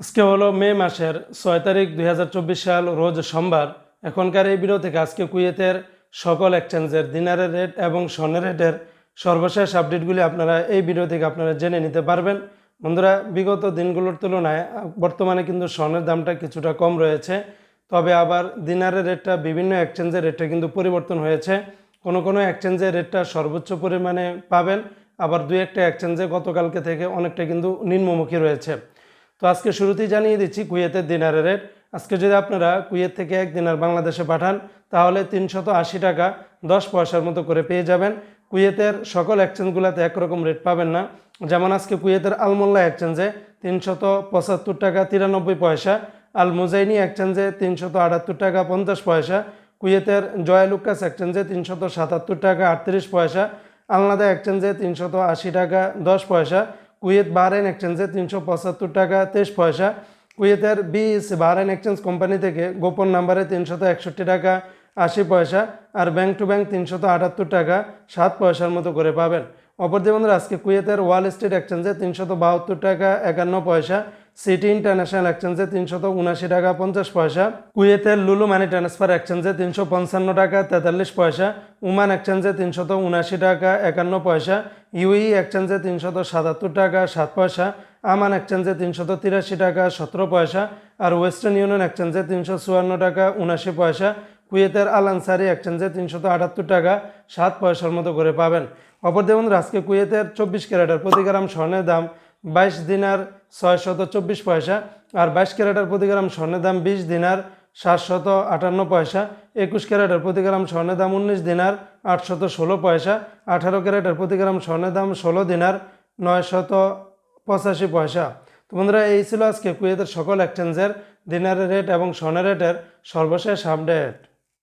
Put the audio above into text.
আজকে হলো মে মাসের ছয় তারিখ দুই হাজার চব্বিশ সাল, রোজ সোমবার। এখনকার এই থেকে আজকে কুয়েতের সকল এক্সচেঞ্জের দিনারের রেট এবং স্বর্ণের রেটের সর্বশেষ আপডেটগুলি আপনারা এই ভিডিও থেকে আপনারা জেনে নিতে পারবেন। বন্ধুরা, বিগত দিনগুলোর তুলনায় বর্তমানে কিন্তু স্বর্ণের দামটা কিছুটা কম রয়েছে। তবে আবার দিনারের রেটটা বিভিন্ন এক্সচেঞ্জের রেটটা কিন্তু পরিবর্তন হয়েছে। কোনো কোনো এক্সচেঞ্জের রেটটা সর্বোচ্চ পরিমাণে পাবেন। আবার দু একটা এক্সচেঞ্জে গতকালকে থেকে অনেকটা কিন্তু নিম্নমুখী রয়েছে। তো আজকে শুরুতেই জানিয়ে দিচ্ছি কুয়েতের দিনারের রেট। আজকে যদি আপনারা কুয়েত থেকে এক দিনার বাংলাদেশে পাঠান, তাহলে তিনশত আশি টাকা দশ পয়সার মতো করে পেয়ে যাবেন। কুয়েতের সকল এক্সচেঞ্জগুলোতে একরকম রেট পাবেন না। যেমন আজকে কুয়েতের আলমোল্লা এক্সচেঞ্জে তিনশত পঁচাত্তর টাকা তিরানব্বই পয়সা আল মুজাইনি এক্সচেঞ্জে তিনশত আটাত্তর টাকা পঞ্চাশ পয়সা, কুয়েতের জয়ালুকাস এক্সচেঞ্জে তিনশত সাতাত্তর টাকা আটত্রিশ পয়সা, আলনাদা এক্সচেঞ্জে তিনশত আশি টাকা দশ পয়সা কুয়েত বাহরাইন এক্সচেঞ্জে তিনশো পঁচাত্তর টাকা তেইশ পয়সা। কুয়েতের বিএস বাহরাইন এক্সচেঞ্জ কোম্পানি থেকে গোপন নাম্বারে তিনশত একষট্টি টাকা আশি পয়সা আর ব্যাংক টু ব্যাংক তিনশত আটাত্তর টাকা সাত পয়সার মতো করে পাবেন। অপরদি বন্ধুরা, আজকে কুয়েতের ওয়াল স্ট্রিট এক্সচেঞ্জে তিনশত বাহাত্তর টাকা একান্ন পয়সা সিটি ইন্টারন্যাশনাল এক্সচেঞ্জে তিনশত উনাশি টাকা, পঞ্চাশ পয়সা। কুয়েতের লুলু মানি ট্রান্সফার এক্সচেঞ্জে তিনশো পঞ্চান্ন টাকা, তেতাল্লিশ পয়সা। উমান এক্সচেঞ্জে তিনশত উনাশি টাকা, একান্ন পয়সা। ইউই এক্সচেঞ্জে তিনশত সাতাত্তর টাকা, সাত পয়সা। আমান এক্সচেঞ্জে তিনশত তিরাশি টাকা, সতেরো পয়সা। আর ওয়েস্টার্ন ইউনিয়ন এক্সচেঞ্জে তিনশো চুয়ান্ন টাকা, উনাশি পয়সা। কুয়েতের আল আনসারি এক্সচেঞ্জে তিনশত আটাত্তর টাকা, সাত পয়সার মতো করে পাবেন। অপর দেখুন আজকে কুয়েতের চব্বিশ ক্যারেটের প্রতি গ্রাম স্বর্ণের দাম বাইশ দিনার ছয়শত চব্বিশ পয়সা আর বাইশ ক্যারেটের প্রতি গ্রাম স্বর্ণের দাম বিশ দিনার সাতশত আটান্ন পয়সা। একুশ ক্যারেটের প্রতি গ্রাম স্বর্ণের দাম উনিশ দিনার আটশত ষোলো পয়সা। আঠারো ক্যারেটের প্রতি গ্রাম স্বর্ণের দাম ষোলো দিনার নয়শত পঁচাশি পয়সা। তো বন্ধুরা, এই ছিল আজকে কুয়েতের সকল এক্সচেঞ্জের দিনারের রেট এবং স্বর্ণের রেটের সর্বশেষ আপডেট